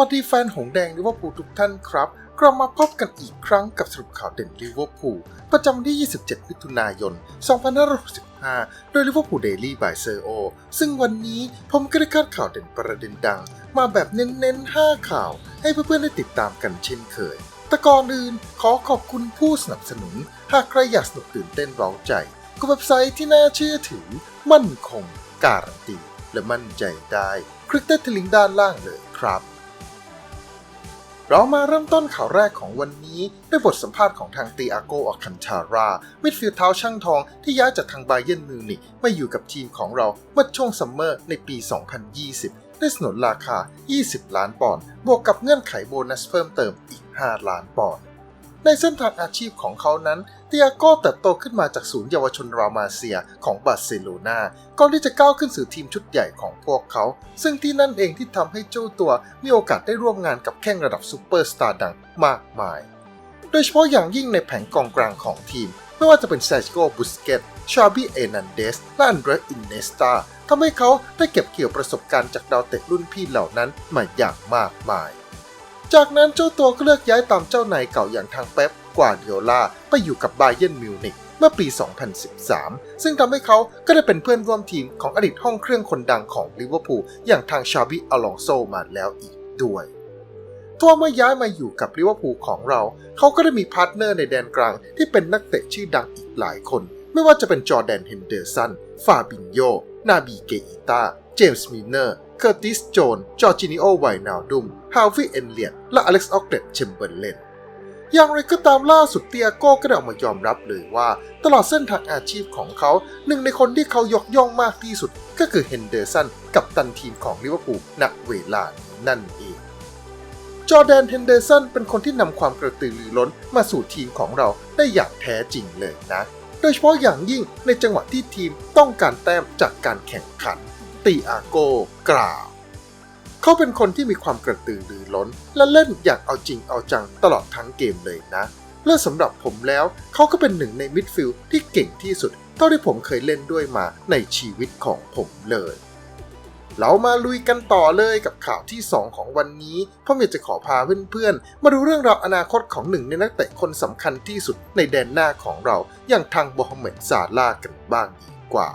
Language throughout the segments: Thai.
วัสดีแฟนหงแดงลิเวอร์พูลทุกท่านครับ กลับมาพบกันอีกครั้งกับสรุปข่าวเด่นลิเวอร์พูลประจำวันที่ 27 มิถุนายน 2565 โดยลิเวอร์พูลเดลี่บายเซอร์โอซึ่งวันนี้ผมก็ได้คาดข่าวเด่นประเด็นดัง มาแบบเน้นๆ 5 ข่าว ให้เพื่อนๆได้ติดตามกันเช่นเคย แต่ก่อนอื่นขอขอบคุณผู้สนับสนุน หากใครอยากสนุกตื่นเต้นร้าใจก็เว็บไซต์ที่น่าเชื่อถือ มั่นคง การันตีและมั่นใจได้ คลิกได้ที่ลิงก์ด้านล่างเลยครับ เรามาเริ่มต้นข่าวแรกของวันนี้ ด้วยบทสัมภาษณ์ของทางตีอาโกอคันชารา มิดฟิลด์เท้าช่างทองที่ย้ายจากทางไบเยนมิวนิกมาอยู่กับทีมของเราเมื่อช่วงซัมเมอร์ในปี 2020 ได้สนนราคา 20 ล้านปอนด์บวกกับเงื่อนไขโบนัสเพิ่มเติมอีก 5 ล้านปอนด์ ในเส้นทางอาชีพของเขานั้นเตียโก้เติบโตขึ้นมาจากศูนย์เยาวชนรามาเซียของบาร์เซโลนาก่อนที่จะก้าวขึ้นสู่ทีมชุดใหญ่ของพวกเขา ซึ่งที่นั่นเองที่ทำให้เจ้าตัวมีโอกาสได้ร่วมงานกับแข้งระดับซูเปอร์สตาร์ดังมากมาย โดยเฉพาะอย่างยิ่งในแผงกองกลางของทีม ไม่ว่าจะเป็นเซร์จิโกบุสเกตชาบีเอนันเดส และอันเดรอินเนสตาทำให้เขาได้เก็บเกี่ยวประสบการณ์จากดาวเตะรุ่นพี่เหล่านั้นมาอย่างมากมาย จากนั้นเจ้าตัวก็เลือกย้ายตามเจ้านายเก่าอย่างทางเป๊ปกวาดิโอลาไปอยู่กับไบเยนมิวนิกเมื่อปี 2013 ซึ่งทำให้เขาก็ได้เป็นเพื่อนร่วมทีมของอดีตห้องเครื่องคนดังของลิเวอร์พูลอย่างทางชาบิอลองโซมาแล้วอีกด้วยตัวเมื่อย้ายมาอยู่กับลิเวอร์พูลของเรา เขาก็ได้มีพาร์ทเนอร์ในแดนกลางที่เป็นนักเตะชื่อดังอีกหลายคน ไม่ว่าจะเป็นจอร์แดนเฮนเดอร์สัน ฟาบินโย นาบีเกอิตา เจมส์มิเนอร์ เคอร์ติส โจน จอร์จินิโอไวนาลดุม ฮาวิเอนเลียตและอเล็กซ์ออกเดตเชมเบอร์เลนอย่างไรก็ตามล่าสุดเตียโก้ก็ได้ออกมายอมรับเลยว่า ตลอดเส้นทางอาชีพของเขาหนึ่งในคนที่เขายกย่องมากที่สุด ก็คือเฮนเดอร์สันกับตันทีมของลิเวอร์พูลณเวลานั่นเอง จอแดนเฮนเดอร์สันเป็นคนที่นำความกระตือรือร้นมาสู่ทีมของเราได้อย่างแท้จริงเลยนะ โดยเฉพาะอย่างยิ่งในจังหวะที่ทีมต้องการแต้มจากการแข่งขันตีอาโก้กล่าว เขาเป็นคนที่มีความกระตือรือร้น และเล่นอย่างเอาจริงเอาจังตลอดทั้งเกมเลยนะและสำหรับผมแล้วเขาก็เป็นหนึ่งในมิดฟิลด์ที่เก่งที่สุด เท่าที่ผมเคยเล่นด้วยมาในชีวิตของผมเลย เรามาลุยกันต่อเลยกับข่าวที่ 2 ของวันนี้ผมอยากจะขอพาเพื่อนๆ มาดูเรื่องราวอนาคตของหนึ่งในนักเตะคนสำคัญที่สุดในแดนหน้าของเราอย่างทางโมฮัมเมดซาลากันบ้างดีกว่า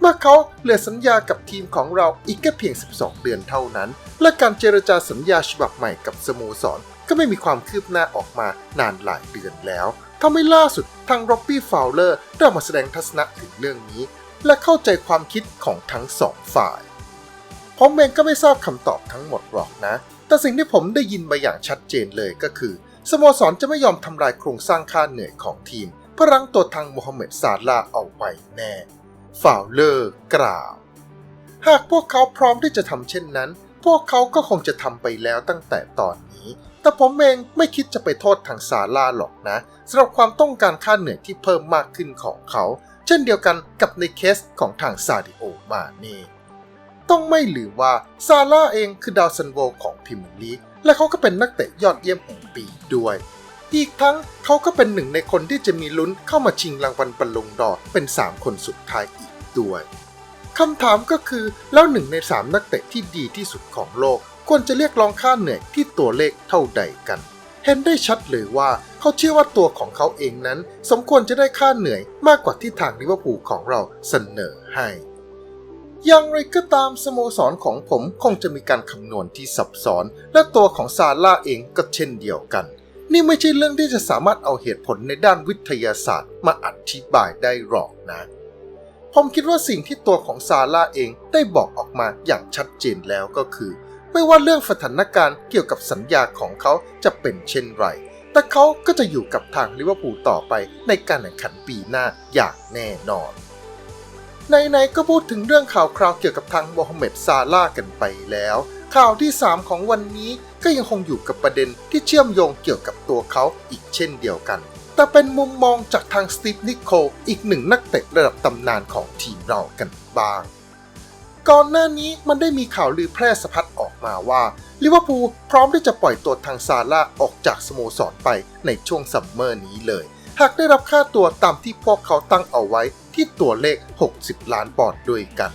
เมื่อเขาเหลือสัญญากับทีมของเราอีกแค่เพียง 12 เดือนเท่านั้น และการเจรจาสัญญาฉบับใหม่กับสโมสรก็ไม่มีความคืบหน้าออกมานานหลายเดือนแล้วทำให้ล่าสุดทางร็อบบี้ฟาวเลอร์ได้มาแสดงทัศนะถึงเรื่องนี้ และเข้าใจความคิดของทั้งสองฝ่ายผมเองก็ไม่ทราบคำตอบทั้งหมดหรอกนะ แต่สิ่งที่ผมได้ยินมาอย่างชัดเจนเลยก็คือ สโมสรจะไม่ยอมทำลายโครงสร้างค่าเหนื่อยของทีมเพื่อรั้งตัวทางโมฮัมเหม็ดซาลาเอาไว้แน่ ฟาวเลอร์กล่าว หากพวกเขาพร้อมที่จะทำเช่นนั้น พวกเขาก็คงจะทำไปแล้วตั้งแต่ตอนนี้ แต่ผมเองไม่คิดจะไปโทษทางซาลาหรอกนะสำหรับความต้องการค่าเหนื่อยที่เพิ่มมากขึ้นของเขา เช่นเดียวกันกับในเคสของทางซาดิโอมาเน่ต้องไม่ลืมว่าซาร่าเองคือดาวซันโวของพรีเมียร์ลีและเขาก็เป็นนักเตะยอดเยี่ยมแห่งปีด้วย อีกทั้งเขาก็เป็นหนึ่งในคนที่จะมีลุ้นเข้ามาชิงรางวัลบอลลงดอเป็น 3 คนสุดท้ายอีกด้วยคำถามก็คือแล้วหนึ่งใน 3 นักเตะที่ดีที่สุดของโลก ควรจะเรียกร้องค่าเหนื่อยที่ตัวเลขเท่าใดกัน เห็นได้ชัดเลยว่าเขาเชื่อว่าตัวของเขาเองนั้น สมควรจะได้ค่าเหนื่อยมากกว่าที่ทางลิเวอร์พูลของเราเสนอให้อย่างไรก็ตามสโมสรของผมคงจะมีการคำนวณที่ซับซ้อน และตัวของซาร่าเองก็เช่นเดียวกัน นี่ไม่ใช่เรื่องที่จะสามารถเอาเหตุผลในด้านวิทยาศาสตร์มาอธิบายได้หรอกนะ ผมคิดว่าสิ่งที่ตัวของซาร่าเองได้บอกออกมาอย่างชัดเจนแล้วก็คือ ไม่ว่าเรื่องสถานการณ์เกี่ยวกับสัญญาของเขาจะเป็นเช่นไร แต่เขาก็จะอยู่กับทางลิเวอร์พูลต่อไปในการแข่งขันปีหน้าอย่างแน่นอนไหนๆก็พูดถึงเรื่องข่าวคราวเกี่ยวกับทางโมฮัมเหม็ดซาลากันไปแล้ว ข่าวที่ 3 ของวันนี้ก็ยังคงอยู่กับประเด็นที่เชื่อมโยงเกี่ยวกับตัวเขาอีกเช่นเดียวกัน แต่เป็นมุมมองจากทางสตีฟนิโคลอีกหนึ่งนักเตะระดับตำนานของทีมเรากันบ้าง ก่อนหน้านี้มันได้มีข่าวลือแพร่สะพัดออกมาว่าลิเวอร์พูลพร้อมที่จะปล่อยตัวทางซาร่าออกจากสโมสรไปในช่วงซัมเมอร์นี้เลย หากได้รับค่าตัวตามที่พวกเขาตั้งเอาไว้ที่ตัวเลข 60 ล้านปอนด์ด้วยกัน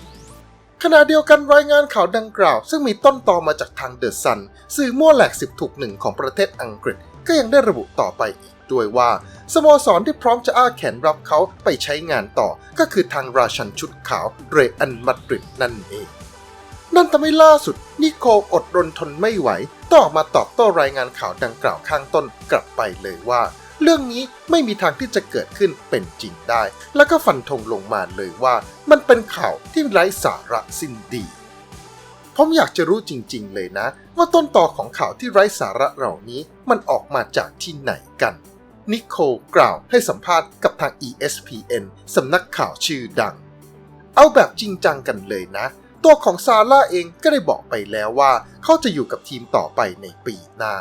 ขณะเดียวกันรายงานข่าวดังกล่าว ซึ่งมีต้นตอมาจากทางเดอะซันสื่อมั่วแหลกสิบถูกหนึ่งของประเทศอังกฤษ ก็ยังได้ระบุต่อไปอีกด้วยว่า สโมสรที่พร้อมจะอ้าแขนรับเขาไปใช้งานต่อ ก็คือทางราชันชุดขาวเรอันมาดริดนั่นเอง นั่นทำให้ล่าสุด นิโคลอดรนทนไม่ไหวต้องออกมาตอบโต้รายงานข่าวดังกล่าวข้างต้นกลับไปเลยว่า เรื่องนี้ไม่มีทางที่จะเกิดขึ้นเป็นจริงได้ แล้วก็ฟันธงลงมาเลยว่า มันเป็นข่าวที่ไร้สาระสิ้นดีผมอยากจะรู้จริง ๆ เลยนะ ว่าต้นต่อของข่าวที่ไร้สาระเหล่านี้มันออกมาจากที่ไหนกัน นิโคลกล่าวให้สัมภาษณ์กับทาง ESPN สำนักข่าวชื่อดัง เอาแบบจริงจังกันเลยนะ ตัวของซาร่าเองก็ได้บอกไปแล้วว่า เขาจะอยู่กับทีมต่อไปในปีหน้า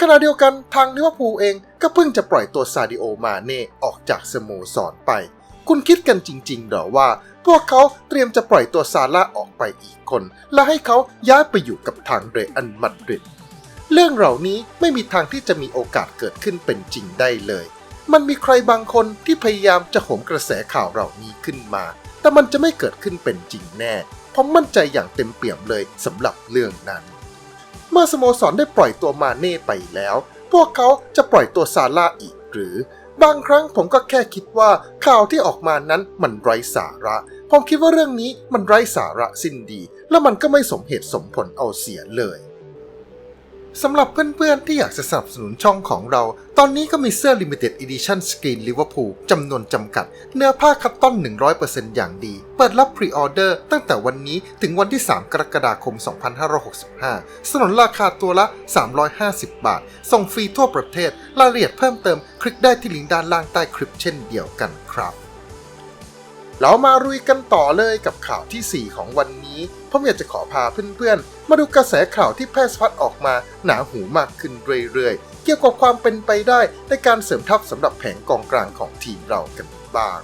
ขณะเดียวกันทางลิเวอร์พูลเองก็เพิ่งจะปล่อยตัวซาดิโอมาเน่ออกจากสโมสรไป คุณคิดกันจริงๆเหรอว่า พวกเขาเตรียมจะปล่อยตัวซาร่าออกไปอีกคน และให้เขาย้ายไปอยู่กับทางเรอันมาดริดเรื่องเหล่านี้ไม่มีทางที่จะมีโอกาสเกิดขึ้นเป็นจริงได้เลย มันมีใครบางคนที่พยายามจะโหมกระแสข่าวเหล่านี้ขึ้นมา แต่มันจะไม่เกิดขึ้นเป็นจริงแน่ ผมมั่นใจอย่างเต็มเปี่ยมเลยสำหรับเรื่องนั้น เมื่อสโมสรได้ปล่อยตัวมาเน่ไปแล้ว พวกเขาจะปล่อยตัวซาร่าอีกหรือ บางครั้งผมก็แค่คิดว่าข่าวที่ออกมานั้นมันไร้สาระ ผมคิดว่าเรื่องนี้มันไร้สาระสิ้นดี และมันก็ไม่สมเหตุสมผลเอาเสียเลย สำหรับเพื่อนๆที่อยากจะสนับสนุนช่องของเรา ตอนนี้ก็มีเสื้อ Limited Edition Screen Liverpool จำนวนจำกัด เนื้อผ้าคัตตอน 100%อย่างดี เปิดรับพรีออเดอร์ตั้งแต่วันนี้ถึงวันที่ 3 กรกฎาคม 2565 สนนราคาตัวละ 350 บาท ส่งฟรีทั่วประเทศ รายละเอียดเพิ่มเติม คลิกได้ที่ลิงก์ด้านล่างใต้คลิปเช่นเดียวกันครับ เรามารุยกันต่อเลยกับข่าวที่ 4 ของวันนี้ผมอยากจะขอพาเพื่อนๆ มาดูกระแสข่าวที่แพร่สะพัดออกมาหนาหูมากขึ้นเรื่อยๆ เกี่ยวกับความเป็นไปได้ในการเสริมทัพสำหรับแผงกองกลางของทีมเรากันบ้าง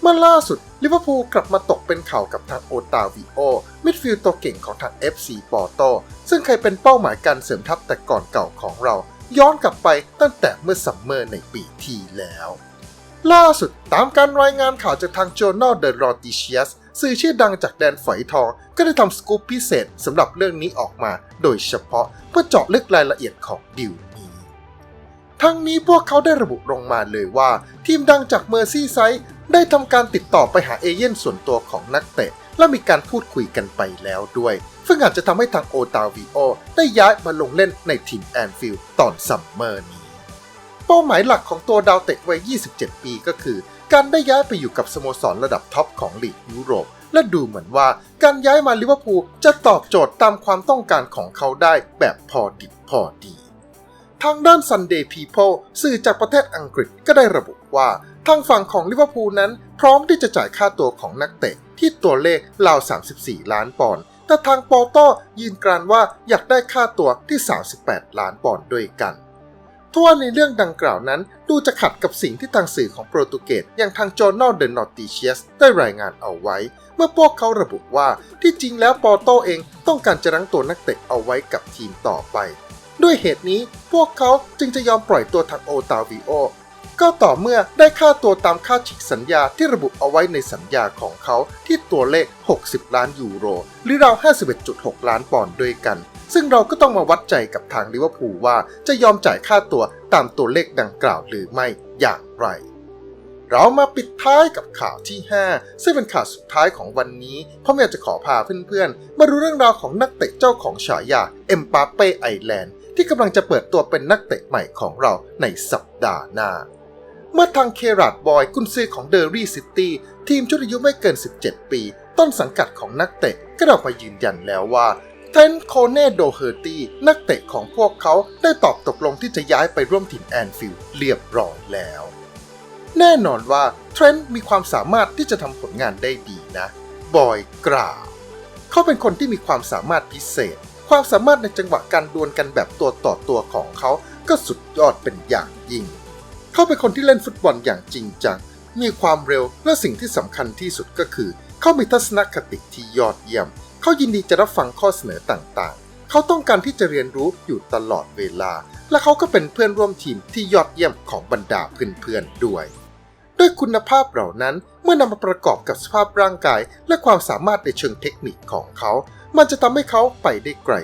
เมื่อล่าสุดลิเวอร์พูลกลับมาตกเป็นข่าวกับทางโอตาวิโอ มิดฟิลด์ตัวเก่งของทาง FC ปอร์โต ซึ่งเคยเป็นเป้าหมายการเสริมทัพแต่ก่อนเก่าของเรา ย้อนกลับไปตั้งแต่เมื่อซัมเมอร์ในปีที่แล้ว ล่าสุดตามการรายงานข่าวจากทาง Journal de r o t i c i a s สื่อชื่อดังจากแดนฝอยทอง ก็ได้ทำสกู๊ปพิเศษสำหรับเรื่องนี้ออกมา โดยเฉพาะเพื่อเจาะลึกรายละเอียดของดิวนี้ ทั้งนี้พวกเขาได้ระบุลงมาเลยว่า ทีมดังจากเมอร์ซี่ไซด์ได้ทำการติดต่อไปหาเอเย่นส่วนตัวของนักเตะ และมีการพูดคุยกันไปแล้วด้วย ซึ่งอาจจะทำให้ทางโอตาวิโอได้ย้ายมาลงเล่นในทีมแอนฟิลด์ตอนซัมเมอร์นี้ เป้าหมายหลักของตัวดาวเตะวัย 27 ปีก็คือ การได้ย้ายไปอยู่กับสโมสรระดับท็อปของลีกยุโรป และดูเหมือนว่าการย้ายมาลิเวอร์พูลจะตอบโจทย์ตามความต้องการของเขาได้แบบพอดิบพอดี ทางด้าน Sunday People สื่อจากประเทศอังกฤษก็ได้ระบุว่า ทางฝั่งของลิเวอร์พูลนั้นพร้อมที่จะจ่ายค่าตัวของนักเตะที่ตัวเลขราว 34 ล้านปอนด์แต่ทางปอร์โตยืนกรานว่าอยากได้ค่าตัวที่ 38 ล้านปอนด์ด้วยกัน ทว่าในเรื่องดังกล่าวนั้น ดูจะขัดกับสิ่งที่ทางสื่อของโปรตุเกสอย่างทาง Journal de Noticias ได้รายงานเอาไว้ เมื่อพวกเขาระบุว่าที่จริงแล้วปอโตเองต้องการจะรั้งตัวนักเตะเอาไว้กับทีมต่อไป ด้วยเหตุนี้พวกเขาจึงจะยอมปล่อยตัวทางโอตาวิโอก็ต่อเมื่อได้ค่าตัวตามค่าฉีกสัญญาที่ระบุเอาไว้ในสัญญาของเขาที่ตัวเลข 60 ล้านยูโร หรือราว 51.6 ล้านปอนด์ด้วยกัน ซึ่งเราก็ต้องมาวัดใจกับทางลิเวอร์พูลว่าจะยอมจ่ายค่าตัวตามตัวเลขดังกล่าวหรือไม่อย่างไร เรามาปิดท้ายกับข่าวที่ 5 ซึ่งเป็นข่าวสุดท้ายของวันนี้ผมอยากจะขอพาเพื่อนๆ มาดูเรื่องราวของนักเตะเจ้าของฉายาเอ็มปาเป้ไอแลนด์ที่กำลังจะเปิดตัวเป็นนักเตะใหม่ของเราในสัปดาห์หน้าเมื่อทางเคราดบอยกุนซือของเดอรี่ซิตี้ทีมชุดอายุไม่เกิน 17 ปี ต้นสังกัดของนักเตะก็ออกมายืนยันแล้วว่า เทนโคเนโดเฮอร์ตี้นักเตะของพวกเขาได้ตอบตกลงที่จะย้ายไปร่วมทีมแอนฟิลด์เรียบร้อยแล้ว แน่นอนว่าเทรนต์มีความสามารถที่จะทำผลงานได้ดีนะ บอยกล่าวเขาเป็นคนที่มีความสามารถพิเศษ ความสามารถในจังหวะการดวลกันแบบตัวต่อตัวของเขาก็สุดยอดเป็นอย่างยิ่ง เขาเป็นคนที่เล่นฟุตบอลอย่างจริงจัง มีความเร็วและสิ่งที่สำคัญที่สุดก็คือ เขามีทัศนคติที่ยอดเยี่ยม เขายินดีจะรับฟังข้อเสนอต่างๆ เขาต้องการที่จะเรียนรู้อยู่ตลอดเวลา และเขาก็เป็นเพื่อนร่วมทีมที่ยอดเยี่ยมของบรรดาเพื่อนๆด้วยด้วยคุณภาพเหล่านั้นเมื่อนำมาประกอบกับสภาพร่างกาย และความสามารถในเชิงเทคนิคของเขา มันจะทำให้เขาไปได้ไกล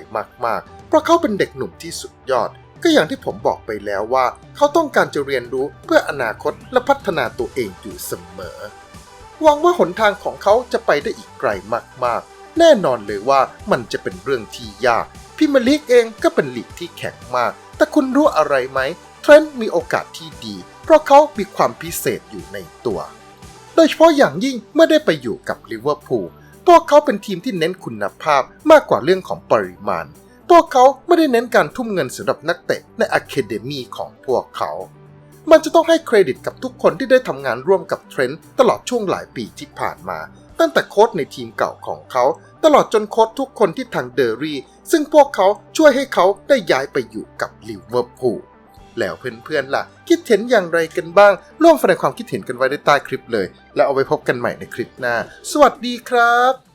มากๆ เพราะเขาเป็นเด็กหนุ่มที่สุดยอด ก็อย่างที่ผมบอกไปแล้วว่า เขาต้องการจะเรียนรู้เพื่ออนาคตและพัฒนาตัวเองอยู่เสมอหวังว่าหนทางของเขาจะไปได้อีกไกลมากๆ แน่นอนเลยว่ามันจะเป็นเรื่องที่ยากพรีเมียร์ลีกเองก็เป็นลีกที่แข็งมาก แต่คุณรู้อะไรไหมเทรนต์มีโอกาสที่ดี เพราะเขามีความพิเศษอยู่ในตัว โดยเฉพาะอย่างยิ่งเมื่อได้ไปอยู่กับลิเวอร์พูลพวกเขาเป็นทีมที่เน้นคุณภาพมากกว่าเรื่องของปริมาณ พวกเขาไม่ได้เน้นการทุ่มเงินสำหรับนักเตะในอะคาเดมีของพวกเขา มันจะต้องให้เครดิตกับทุกคนที่ได้ทำงานร่วมกับเทรนต์ตลอดช่วงหลายปีที่ผ่านมา ตั้งแต่โค้ชในทีมเก่าของเขา ตลอดจนโค้ชทุกคนที่ทางเดอรี่ซึ่งพวกเขาช่วยให้เขาได้ย้ายไปอยู่กับลิเวอร์พูลแล้วเพื่อนๆล่ะ คิดเห็นอย่างไรกันบ้าง ร่วมแสดงความคิดเห็นกันไว้ในใต้คลิปเลย แล้วเอาไว้พบกันใหม่ในคลิปหน้า สวัสดีครับ